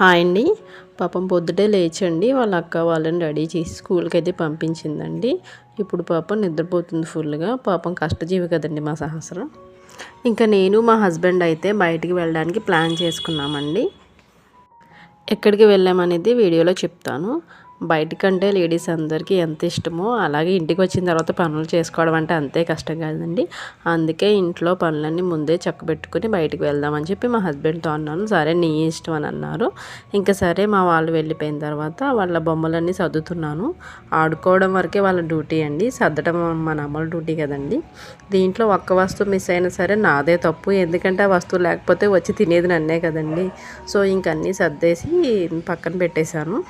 Hi అండి. పాపం పొద్దుటే లేచండి. వాళ్ళ అక్క వాళ్ళని రెడీ చేసి స్కూల్కి అయితే పంపించిందండి. ఇప్పుడు పాపం నిద్రపోతుంది ఫుల్గా పాపం కష్టజీవి కదండి మా సహస్రం. ఇంకా నేను మా హస్బెండ్ అయితే బయటికి వెళ్ళడానికి ప్లాన్ చేసుకున్నామండి. ఎక్కడికి వెళ్ళామనేది వీడియోలో చెప్తాను. బయటకంటే లేడీస్ అందరికీ ఎంత ఇష్టమో అలాగే ఇంటికి వచ్చిన తర్వాత పనులు చేసుకోవడం అంటే అంతే కష్టం కాదండి. అందుకే ఇంట్లో పనులన్నీ ముందే చక్కబెట్టుకుని బయటకు వెళ్దామని చెప్పి మా హస్బెండ్తో అన్నాను. సరే నీ ఇష్టం అని అన్నారు. ఇంకా సరే మా వాళ్ళు వెళ్ళిపోయిన తర్వాత వాళ్ళ బొమ్మలన్నీ సర్దుతున్నాను. ఆడుకోవడం వరకే వాళ్ళ డ్యూటీ అండి. సర్దడం మన అమ్మల డ్యూటీ కదండి. దీంట్లో ఒక్క వస్తువు మిస్ అయినా సరే నాదే తప్పు. ఎందుకంటే ఆ వస్తువు లేకపోతే వచ్చి తినేది నన్నే కదండి. సో ఇంకన్నీ సర్దేసి పక్కన పెట్టేశాను.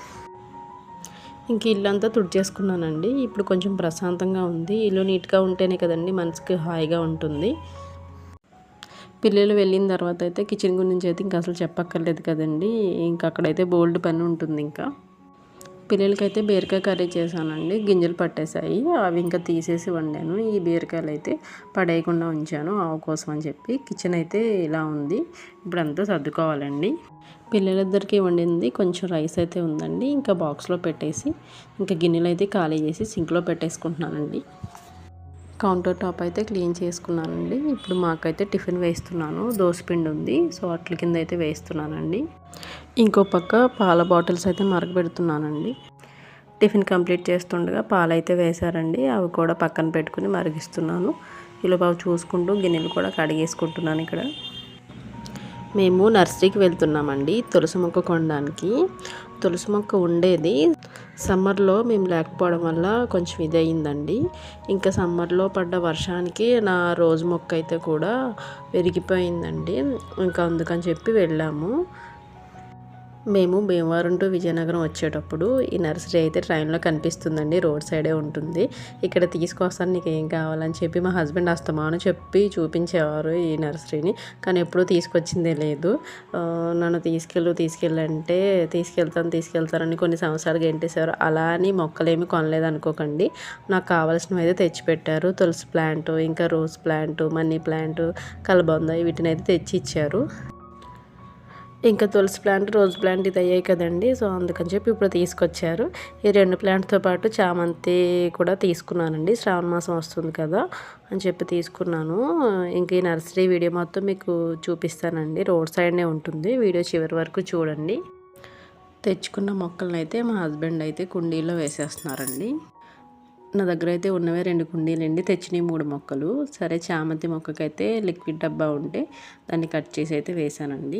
ఇంక ఇల్లంతా తుడిచేసుకున్నానండి. ఇప్పుడు కొంచెం ప్రశాంతంగా ఉంది. ఇల్లు నీట్గా ఉంటేనే కదండి మనసుకి హాయిగా ఉంటుంది. పిల్లలు వెళ్ళిన తర్వాత అయితే కిచెన్ గురించి అయితే ఇంకా అసలు చెప్పక్కర్లేదు కదండి. ఇంకా అక్కడైతే బోల్డ్ పని ఉంటుంది ఇంకా పిల్లలకైతే బీరకాయ కర్రీ చేశానండి. గింజలు పట్టేశాయి. అవి ఇంకా తీసేసి వండాను. ఈ బీరకాయలు అయితే పడేయకుండా ఉంచాను ఆవు కోసం అని చెప్పి. కిచెన్ అయితే ఇలా ఉంది. ఇప్పుడు అంతా సర్దుకోవాలండి. పిల్లలిద్దరికి వండింది. కొంచెం రైస్ అయితే ఉందండి. ఇంకా బాక్స్లో పెట్టేసి ఇంకా గిన్నెలు అయితే ఖాళీ చేసి సింక్లో పెట్టేసుకుంటున్నానండి. కౌంటర్ టాప్ అయితే క్లీన్ చేసుకున్నానండి. ఇప్పుడు మాకైతే టిఫిన్ వేస్తున్నాను. దోసపిండి ఉంది. సో అట్ల కింద అయితే వేస్తున్నానండి. ఇంకో పక్క పాల బాటిల్స్ అయితే మరగబెడుతున్నానండి. టిఫిన్ కంప్లీట్ చేస్తుండగా పాలు అయితే వేశారండి. అవి కూడా పక్కన పెట్టుకుని మరిగిస్తున్నాను. ఇలా చూసుకుంటూ గిన్నెలు కూడా కడిగేసుకుంటున్నాను ఇక్కడ. మేము నర్సరీకి వెళ్తున్నామండి తులసి మొక్క కొనడానికి. తులసి మొక్క ఉండేది. సమ్మర్లో మేము లేకపోవడం వల్ల కొంచెం ఇది అయిందండి ఇంకా సమ్మర్లో పడ్డ వర్షానికి నా రోజు మొక్క అయితే కూడా పెరిగిపోయిందండి ఇంకా అందుకని చెప్పి వెళ్ళాము. మేము భీమవరం టు విజయనగరం వచ్చేటప్పుడు ఈ నర్సరీ అయితే ట్రైన్లో కనిపిస్తుందండి. రోడ్ సైడే ఉంటుంది. ఇక్కడ తీసుకొస్తాను నీకు ఏం కావాలని చెప్పి మా హస్బెండ్ అస్తమాను చెప్పి చూపించేవారు ఈ నర్సరీని. కానీ ఎప్పుడూ తీసుకొచ్చిందే లేదు. నన్ను తీసుకెళ్ళు తీసుకెళ్ళంటే తీసుకెళ్తాను తీసుకెళ్తానని కొన్ని సంవత్సరాలు గెంటేశారు అలా అని మొక్కలేమి కొనలేదు అనుకోకండి. నాకు కావాల్సినవి అయితే తెచ్చిపెట్టారు. తులసి ప్లాంట్ ఇంకా రోజ్ ప్లాంట్ మనీ ప్లాంట్ కలబంద వీటిని అయితే తెచ్చి ఇచ్చారు ఇంకా తులసి ప్లాంట్ రోజ్ ప్లాంట్ ఇది అయ్యాయి కదండి. సో అందుకని చెప్పి ఇప్పుడు తీసుకొచ్చారు. ఈ రెండు ప్లాంట్తో పాటు చామంతి కూడా తీసుకున్నానండి. శ్రావణ మాసం వస్తుంది కదా అని చెప్పి తీసుకున్నాను. ఇంక ఈ నర్సరీ వీడియో మొత్తం మీకు చూపిస్తానండి. రోడ్ సైడ్నే ఉంటుంది. వీడియో చివరి వరకు చూడండి. తెచ్చుకున్న మొక్కలను అయితే మా హస్బెండ్ అయితే కుండీలో వేసేస్తున్నారండి. నా దగ్గర అయితే ఉన్నవే రెండు కుండీలండి తెచ్చినవి మూడు మొక్కలు. సరే చామంతి మొక్కకైతే లిక్విడ్ డబ్బా ఉంటే దాన్ని కట్ చేసి అయితే వేసానండి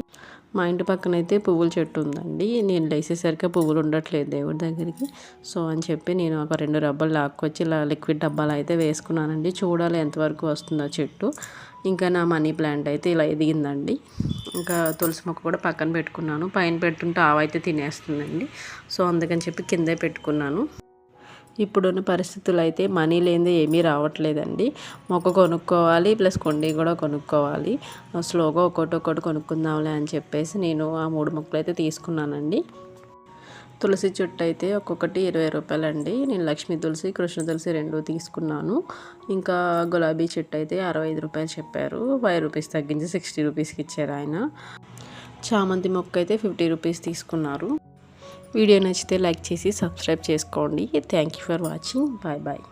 మా ఇంటి పక్కన అయితే పువ్వుల చెట్టు ఉందండి. నేను లేసేసరికి పువ్వులు ఉండట్లేదు దేవుడి దగ్గరికి. సో అని చెప్పి నేను ఒక రెండు రబ్బలు లాక్కొచ్చి ఇలా లిక్విడ్ డబ్బాలు అయితే వేసుకున్నానండి. చూడాలి ఎంతవరకు వస్తుందో చెట్టు. ఇంకా నా మనీ ప్లాంట్ అయితే ఇలా ఎదిగిందండి. ఇంకా తులసి మొక్క కూడా పక్కన పెట్టుకున్నాను. పైన పెట్టుంటే ఆవైతే తినేస్తుందండి. సో అందుకని చెప్పి కిందే పెట్టుకున్నాను. ఇప్పుడున్న పరిస్థితులు అయితే మనీ లేనిదే ఏమీ రావట్లేదండి. మొక్క కొనుక్కోవాలి ప్లస్ కొండి కూడా కొనుక్కోవాలి. స్లోగా ఒక్కొక్కటి ఒక్కటి కొనుక్కుందాంలే అని చెప్పేసి నేను ఆ మూడు మొక్కలు అయితే తీసుకున్నానండి. తులసి చెట్టు అయితే ఒక్కొక్కటి ఇరవై రూపాయలండి. నేను లక్ష్మీ తులసి కృష్ణ తులసి రెండు తీసుకున్నాను. ఇంకా గులాబీ చెట్టు అయితే అరవై ఐదు రూపాయలు చెప్పారు. ఫైవ్ రూపీస్ తగ్గించి సిక్స్టీ రూపీస్కి ఇచ్చారు ఆయన. చామంతి మొక్క అయితే ఫిఫ్టీ రూపీస్ తీసుకున్నారు. వీడియో నచ్చితే లైక్ చేసి సబ్స్క్రైబ్ చేసుకోండి. Thank you for watching bye bye